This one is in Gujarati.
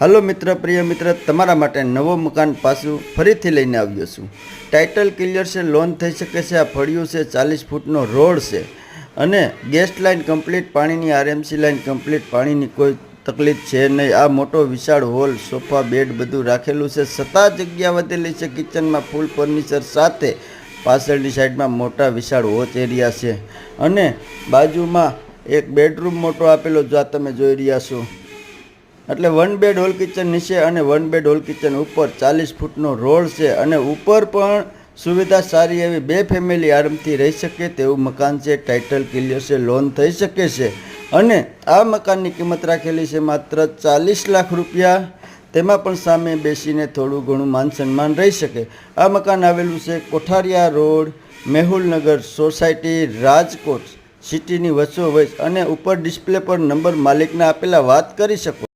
હાલો મિત્ર, પ્રિય મિત્ર, તમારા માટે નવો મકાન પાછું ફરીથી લઈને આવ્યો છું. ટાઇટલ ક્લિયર છે લોન થઈ શકે છે, આ ફળિયું છે, ચાલીસ ફૂટનો રોડ છે. અને ગેસ્ટ લાઇન કમ્પ્લીટ પાણીની આરએમસી લાઇન કમ્પ્લીટ પાણીની કોઈ તકલીફ છે નહીં. આ મોટો વિશાળ હોલ સોફા બેડ બધું રાખેલું છે. છતાં જગ્યા વધેલી છે કિચનમાં ફૂલ ફર્નિચર સાથે. પાછળની સાઈડમાં મોટા વિશાળ વોચ એરિયા છે. અને બાજુમાં એક બેડરૂમ મોટો આપેલો, જો આ તમે જોઈ રહ્યા છો. એટલે વન બેડ હોલ કિચન નીચે અને વન બેડ હોલ કિચન ઉપર ચાલીસ ફૂટનો રોડ છે અને ઉપર પણ સુવિધા સારી એવી બે ફેમિલી આરામથી રહી શકે તેવું મકાન છે ટાઇટલ ક્લિયર છે લોન થઈ શકે છે. અને આ મકાનની કિંમત રાખેલી છે માત્ર ચાલીસ લાખ રૂપિયા. તેમાં પણ સામે બેસીને થોડું ઘણું માન સન્માન રહી શકે. આ મકાન આવેલું છે કોઠારિયા રોડ મેહુલનગર સોસાયટી, રાજકોટ. સિટીની વચ્ચોવચ અને ઉપર ડિસ્પ્લે પર નંબર માલિકના આપેલા વાત કરી શકો.